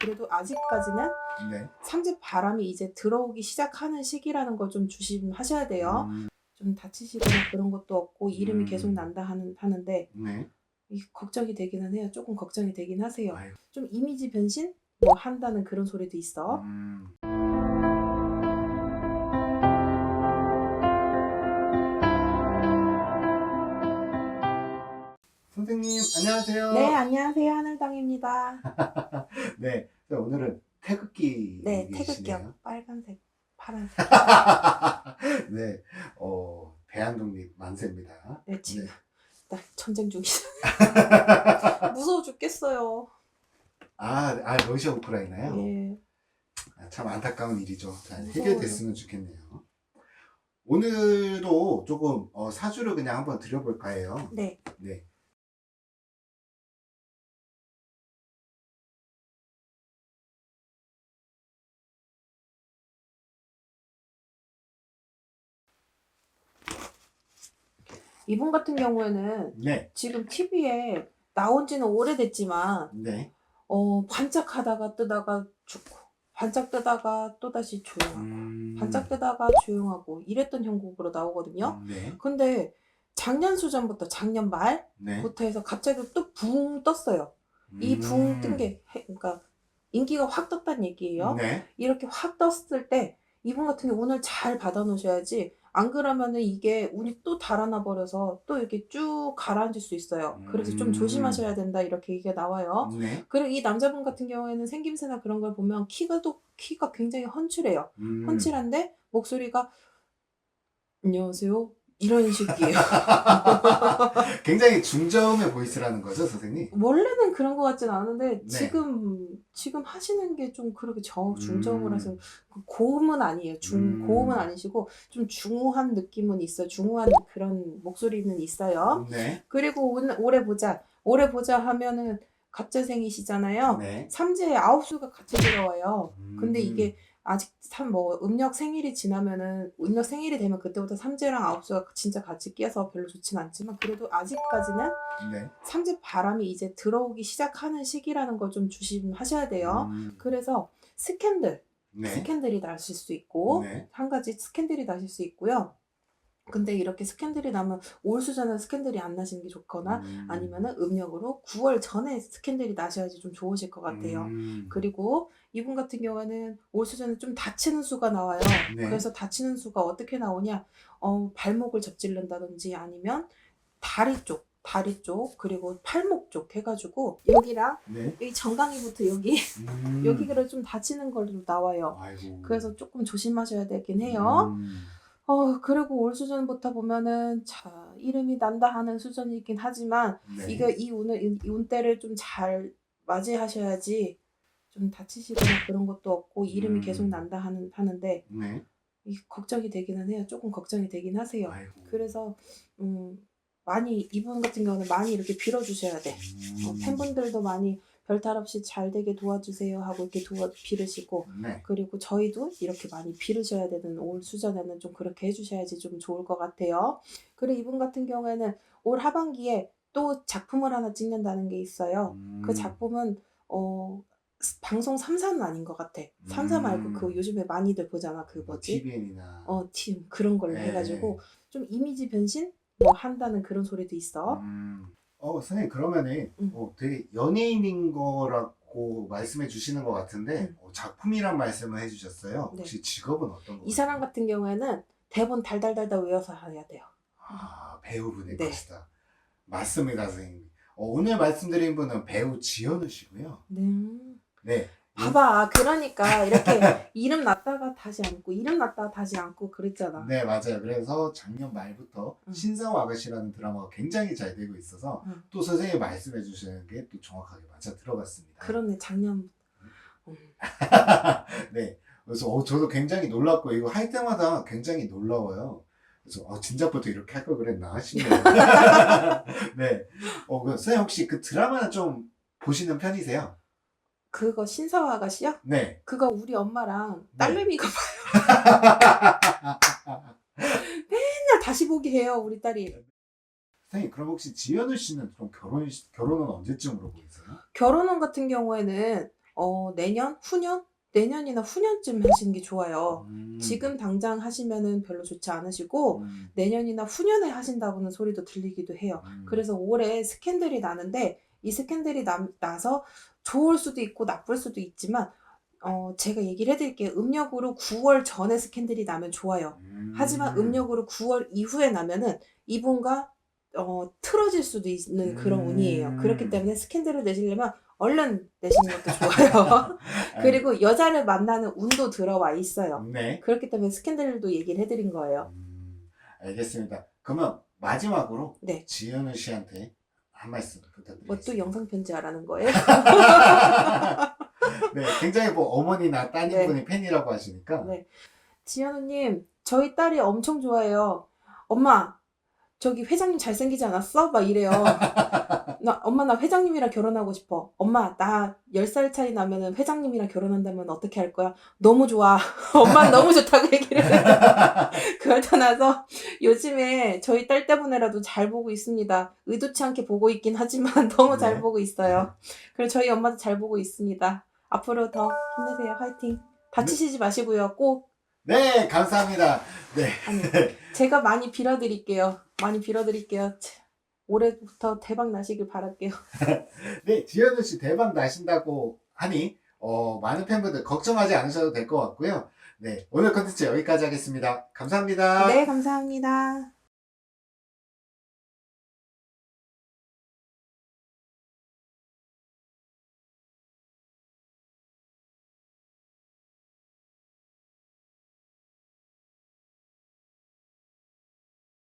그래도 아직까지는 네. 삼재 바람이 이제 들어오기 시작하는 시기라는 걸좀 조심하셔야 돼요. 음, 좀 다치시거나 그런 것도 없고 이름이 음. 계속 난다 하는 하는데 네. 이 걱정이 되기는 해요. 조금 걱정이 되긴 하세요. 아이고. 좀 이미지 변신 뭐 한다는 그런 소리도 있어. 음. 선생님 안녕하세요. 네, 안녕하세요. 하늘당입니다. 네. 자, 오늘은 태극기 네. 태극기요. 빨간색, 파란색. 네. 어, 대한독립 만세입니다. 네, 지금 네. 나 전쟁 중이죠. 무서워 죽겠어요. 아, 아 러시아 우크라이나요? 예. 아, 참 안타까운 일이죠. 잘. 해결됐으면 좋겠네요. 오늘도 조금 어, 사주를 그냥 한번 드려볼까 해요. 네. 네. 이분 같은 경우에는 네. 지금 TV에 나온 지는 오래됐지만 네. 어, 반짝하다가 뜨다가 죽고 반짝 뜨다가 또다시 조용하고 음, 반짝 뜨다가 조용하고 이랬던 형국으로 나오거든요. 음, 네. 근데 작년 수전부터 작년 말부터 네. 해서 갑자기 또 붕 떴어요. 이붕 음, 뜬게 그러니까 인기가 확 떴다는 얘기예요. 네. 이렇게 확 떴을 때 이분 같은 경우 운을 잘 받아 놓으셔야지 안 그러면은 이게 운이 또 달아나 버려서 또 이렇게 쭉 가라앉을 수 있어요. 그래서 좀 음. 조심하셔야 된다 이렇게 얘기가 나와요. 네. 그리고 이 남자분 같은 경우에는 생김새나 그런 걸 보면 키가 또 키가 굉장히 헌칠해요. 음. 헌칠한데 목소리가 안녕하세요 이런 식이에요. 굉장히 중저음의 보이스라는 거죠, 선생님? 원래는 그런 것 같진 않은데 네. 지금 지금 하시는 게 좀 그렇게 저 중저음을 음. 해서 그 고음은 아니에요. 중 음. 고음은 아니시고 좀 중후한 느낌은 있어요. 중후한 그런 목소리는 있어요. 네. 그리고 오늘 올해 보자. 올해 보자 하면은 갑자생이시잖아요. 네. 삼재에 아홉 수가 같이 들어와요. 음. 근데 이게 아직 참 뭐 음력 생일이 지나면은 음력 생일이 되면 그때부터 삼재랑 아홉 수가 진짜 같이 끼어서 별로 좋진 않지만 그래도 아직까지는 네. 삼재 바람이 이제 들어오기 시작하는 시기라는 걸 좀 조심하셔야 돼요. 음. 그래서 스캔들, 네. 스캔들이 나실 수 있고 네. 한 가지 스캔들이 나실 수 있고요. 근데 이렇게 스캔들이 나면 올 수 전에 스캔들이 안 나시는 게 좋거나 음. 아니면은 음력으로 9월 전에 스캔들이 나셔야지 좀 좋으실 것 같아요. 음. 그리고 이분 같은 경우에는 올 수전에 좀 다치는 수가 나와요. 네. 그래서 다치는 수가 어떻게 나오냐? 어, 발목을 접질른다든지 아니면 다리 쪽, 다리 쪽 그리고 팔목 쪽 해가지고 여기랑 네. 여기 정강이부터 여기 음. 여기가 좀 다치는 걸로 나와요. 아이고. 그래서 조금 조심하셔야 되긴 해요. 음. 어 그리고 올 수전부터 보면은 자 이름이 난다 하는 수전이긴 하지만 네. 이거 이 운을 이 운때를 좀 잘 맞이하셔야지 좀 다치시거나 그런 것도 없고 이름이 음. 계속 난다 하는 하는데 네. 이 걱정이 되기는 해요. 조금 걱정이 되긴 하세요. 아이고. 그래서 음 많이 이분 같은 경우는 많이 이렇게 빌어주셔야 돼. 어, 음. 팬분들도 많이 별탈 없이 잘 되게 도와주세요 하고 이렇게 도와 빌으시고 네. 그리고 저희도 이렇게 많이 빌으셔야 되는 올 수전에는 좀 그렇게 해주셔야지 좀 좋을 것 같아요. 그리고 이분 같은 경우에는 올 하반기에 또 작품을 하나 찍는다는 게 있어요. 음. 그 작품은 어 스- 방송 3사는 아닌 것 같아. 3사 음. 말고 그 요즘에 많이들 보잖아. 그뭐 뭐지? TVN이나 어, 팀 그런 걸로 네. 해가지고 좀 이미지 변신 뭐 한다는 그런 소리도 있어. 음. 어, 선생님 그러면은 음. 어, 되게 연예인인 거라고 말씀해 주시는 것 같은데 음. 어, 작품이란 말씀을 해주셨어요. 네. 혹시 직업은 어떤 거? 이 사람 같은 경우에는 대본 달달달달 외워서 해야 돼요. 아, 배우분의 네. 것이다. 맞습니다, 선생님. 어, 오늘 말씀드린 분은 배우 지현우 씨고요. 네. 네. 봐봐. 그러니까 이렇게 이름 났다가 다시 안고 이름 났다가 다시 안고 그랬잖아. 네, 맞아요. 그래서 작년 말부터 음. 신사오 아가씨라는 드라마가 굉장히 잘 되고 있어서 음. 또 선생님이 말씀해 주시는 게 또 정확하게 맞아 들어갔습니다. 그렇네. 작년. 음. 네. 그래서 어, 저도 굉장히 놀랐고 이거 할 때마다 굉장히 놀라워요. 그래서 어, 진작부터 이렇게 할 걸 그랬나 싶네요. 네. 어, 그, 선생님 혹시 그 드라마는 좀 보시는 편이세요? 그거 신사와 아가씨요? 네. 그거 우리 엄마랑 네. 딸내미가 봐요. 맨날 다시 보기 해요. 우리 딸이. 선생님 그럼 혹시 지현우 씨는 좀 결혼 결혼은 언제쯤으로 보이세요? 결혼원 같은 경우에는 어, 내년, 후년, 내년이나 후년쯤 하시는 게 좋아요. 음. 지금 당장 하시면은 별로 좋지 않으시고 음. 내년이나 후년에 하신다고는 소리도 들리기도 해요. 음. 그래서 올해 스캔들이 나는데 이 스캔들이 나, 나서 좋을 수도 있고 나쁠 수도 있지만 어, 제가 얘기를 해드릴게요. 음력으로 9월 전에 스캔들이 나면 좋아요. 음. 하지만 음력으로 9월 이후에 나면은 이분과 어, 틀어질 수도 있는 그런 음. 운이에요. 그렇기 때문에 스캔들을 내시려면 얼른 내시는 것도 좋아요. 그리고 여자를 만나는 운도 들어와 있어요. 네. 그렇기 때문에 스캔들도 얘기를 해드린 거예요. 음, 알겠습니다. 그러면 마지막으로 네. 지현우 씨한테 한 말씀 뭐 부탁드리겠습니다. 또 영상 편지하라는 거예요? 네, 굉장히 뭐 어머니나 따님분이 팬이라고 하시니까 네. 지현우님, 저희 딸이 엄청 좋아해요. 엄마, 저기 회장님 잘생기지 않았어? 막 이래요. 나, 엄마, 나 회장님이랑 결혼하고 싶어. 엄마, 나 10살 차이 나면은 회장님이랑 결혼한다면 어떻게 할 거야? 너무 좋아. 엄마는 너무 좋다고 얘기를 해요. 그걸 떠나서 요즘에 저희 딸 때문에라도 잘 보고 있습니다. 의도치 않게 보고 있긴 하지만 너무 잘 네. 보고 있어요. 그리고 저희 엄마도 잘 보고 있습니다. 앞으로 더 힘내세요. 화이팅. 다치시지 마시고요. 꼭 네, 감사합니다. 네. 아니, 제가 많이 빌어드릴게요. 많이 빌어드릴게요. 참, 올해부터 대박 나시길 바랄게요. 네, 지현우 씨 대박 나신다고 하니 어, 많은 팬분들 걱정하지 않으셔도 될 것 같고요. 네, 오늘 컨텐츠 여기까지 하겠습니다. 감사합니다. 네, 감사합니다.